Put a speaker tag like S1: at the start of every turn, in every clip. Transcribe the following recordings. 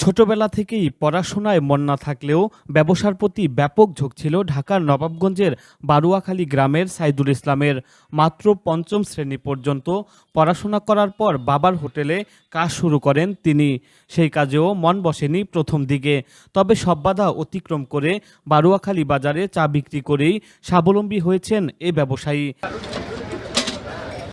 S1: ছোটবেলা থেকেই পড়াশোনায় মন না থাকলেও ব্যবসার প্রতি ব্যাপক ঝোঁক ছিল ঢাকার নবাবগঞ্জের বারুয়াখালী গ্রামের সাইদুল ইসলামের। মাত্র পঞ্চম শ্রেণি পর্যন্ত পড়াশোনা করার পর বাবার হোটেলে কাজ শুরু করেন তিনি। সেই কাজেও মন বসেনি প্রথম দিকে। তবে সব বাধা অতিক্রম করে বারুয়াখালী বাজারে চা বিক্রি করেই স্বাবলম্বী হয়েছেন এ ব্যবসায়ী।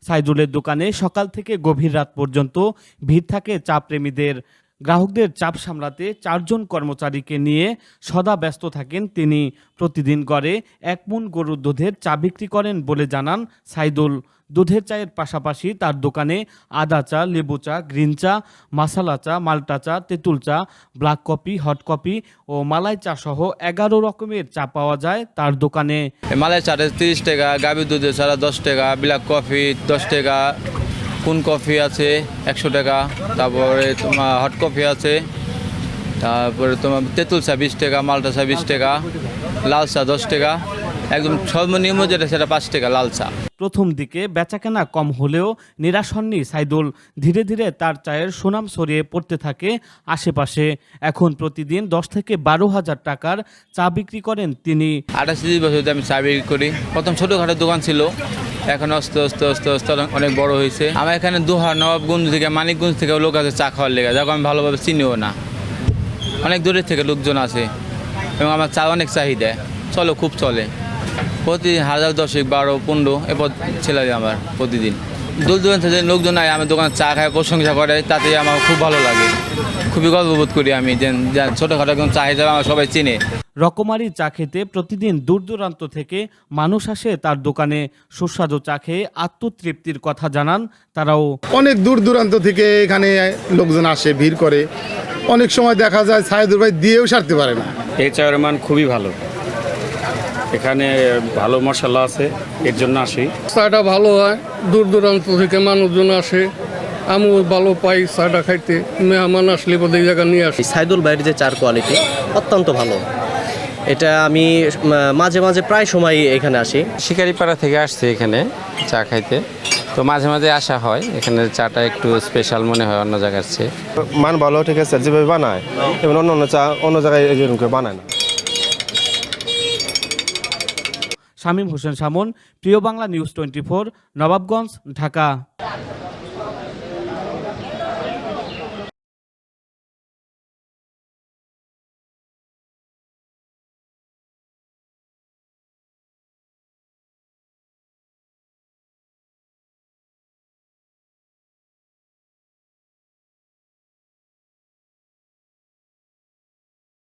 S1: সাইদুলের দোকানে সকাল থেকে গভীর রাত পর্যন্ত ভিড় থাকে চা প্রেমীদের। গ্রাহকদের চাপ সামলাতে চারজন কর্মচারীকে নিয়ে সদা ব্যস্ত থাকেন তিনি। প্রতিদিন গড়ে এক মন গরুর দুধের চা বিক্রি করেন বলে জানান সাইদুল। দুধের চায়ের পাশাপাশি তার দোকানে আদা চা, লেবু চা, গ্রিন চা মাসালা চা, মাল্টা চা, তেঁতুল চা, ব্ল্যাক কফি, হট কফি ও মালাই চা সহ এগারো রকমের চা পাওয়া যায় তার দোকানে।
S2: মালাই চাটা তিরিশ টাকা, গাভীর দুধের চারা দশ টাকা, ব্ল্যাক কফি দশ টাকা কোন কফি আছে? একশো টাকা। তারপরে তোমার হট কফি আছে। তারপরে তোমার তেঁতুল চা বিশ টাকা মালটা চা বিশ টাকা লাল চা দশ টাকা। একদম সর্বনিম্ন যেটা সেটা পাঁচ টাকা লাল চা।
S1: প্রথম দিকে বেচাকেনা কম হলেও নিরাশ হননি সাইদুল। ধীরে ধীরে তার চায়ের সুনাম ছড়িয়ে পড়তে থাকে আশেপাশে। এখন প্রতিদিন দশ থেকে বারো হাজার টাকার চা বিক্রি করেন তিনি।
S2: আঠাশ বছর আমি চা বিক্রি করি। প্রথম ছোটোখাটো দোকান ছিল। এখন আস্তে আস্তে আস্তে আস্তে অনেক বড় হয়েছে। আমার এখানে দুহার নবাবগঞ্জ থেকে মানিকগঞ্জ থেকে লোক আছে চা খাওয়ার লেগে। যাকে, আমি ভালোভাবে চিনিও না। অনেক দূরের থেকে লোকজন আছে এবং আমার চা অনেক চাহিদা। চলো, খুব চলে। প্রতিদিন হাজার দশেক, বারো, পনেরো, এরপর ছেলে আমার প্রতিদিন। দূর দূরান্ত থেকে লোকজন আয় আমার দোকানে চা খায়, প্রশংসা করে তাতে আমার খুব ভালো লাগে। খুবই গর্ববোধ করি আমি যে যে ছোটোখাটো একদম চা হিসাবে আমার সবাই চিনে।
S1: রকমারি চা খেতে প্রতিদিন দূর দূরান্ত থেকে মানুষ আসে তার দোকানে। সুস্বাদু চা খেয়ে আত্মতৃপ্তির কথা জানান তারাও।
S3: অনেক দূর দূরান্ত থেকে এখানে লোকজন আসে ভিড় করে। অনেক সময় দেখা যায় সাহেদুর ভাই দিয়েও সারতে পারে না।
S4: এই চায়ের মান খুবই ভালো। এখানে ভালো মশলা আছে এর জন্য আসি।
S5: চাটা ভালো হয় দূর দূরান্ত থেকে মানুষজন আসে। আমিও ভালো পাই চাটা খাইতে মেহমান আসলে বোধ জায়গা নিয়ে আসি।
S6: সাইদুল ভাইয়ের যে চার কোয়ালিটি অত্যন্ত ভালো। এটা আমি মাঝে মাঝে প্রায় সময় এখানে আসি।
S7: শিকারিপাড়া থেকে আসছি এখানে চা খাইতে। তো মাঝে মাঝে আসা হয় এখানে চাটা একটু স্পেশাল মনে হয় অন্য জায়গার চেয়ে।
S8: মান ভালো ঠিক আছে যেভাবে বানায় এবং অন্য অন্য চা অন্য জায়গায় এরকম করে বানায় না।
S1: Shamim Hossain Samon Priyo Bangla news twenty four Nawabganj Dhaka.